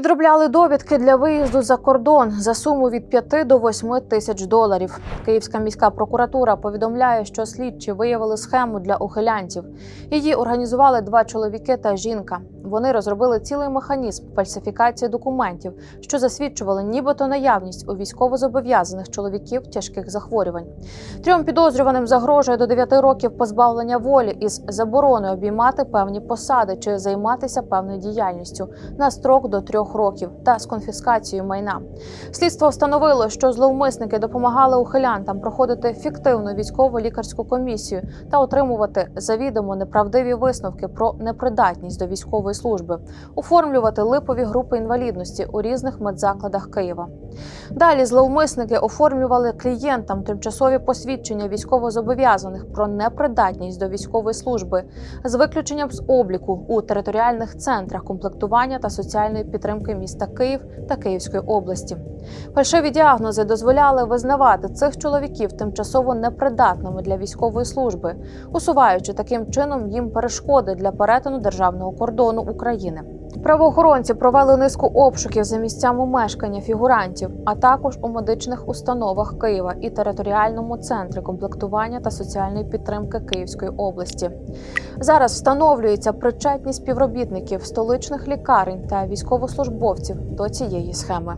Підробляли довідки для виїзду за кордон за суму від 5 до 8 тисяч доларів. Київська міська прокуратура повідомляє, що слідчі виявили схему для ухилянтів. Її організували два чоловіки та жінка. Вони розробили цілий механізм фальсифікації документів, що засвідчували нібито наявність у військовозобов'язаних чоловіків тяжких захворювань. Трьом підозрюваним загрожує до 9 років позбавлення волі із забороною обіймати певні посади чи займатися певною діяльністю на строк до трьох років та з конфіскацією майна. Слідство встановило, що зловмисники допомагали ухилянтам проходити фіктивну військову лікарську комісію та отримувати завідомо неправдиві висновки про непридатність до військової служби, оформлювати липові групи інвалідності у різних медзакладах Києва. Далі зловмисники оформлювали клієнтам тимчасові посвідчення військовозобов'язаних про непридатність до військової служби з виключенням з обліку у територіальних центрах комплектування та соціальної підтримки міста Київ та Київської області. Фальшиві діагнози дозволяли визнавати цих чоловіків тимчасово непридатними для військової служби, усуваючи таким чином їм перешкоди для перетину державного кордону України. Правоохоронці провели низку обшуків за місцями мешкання фігурантів, а також у медичних установах Києва і територіальному центрі комплектування та соціальної підтримки Київської області. Зараз встановлюється причетність співробітників столичних лікарень та військовослужбовців до цієї схеми.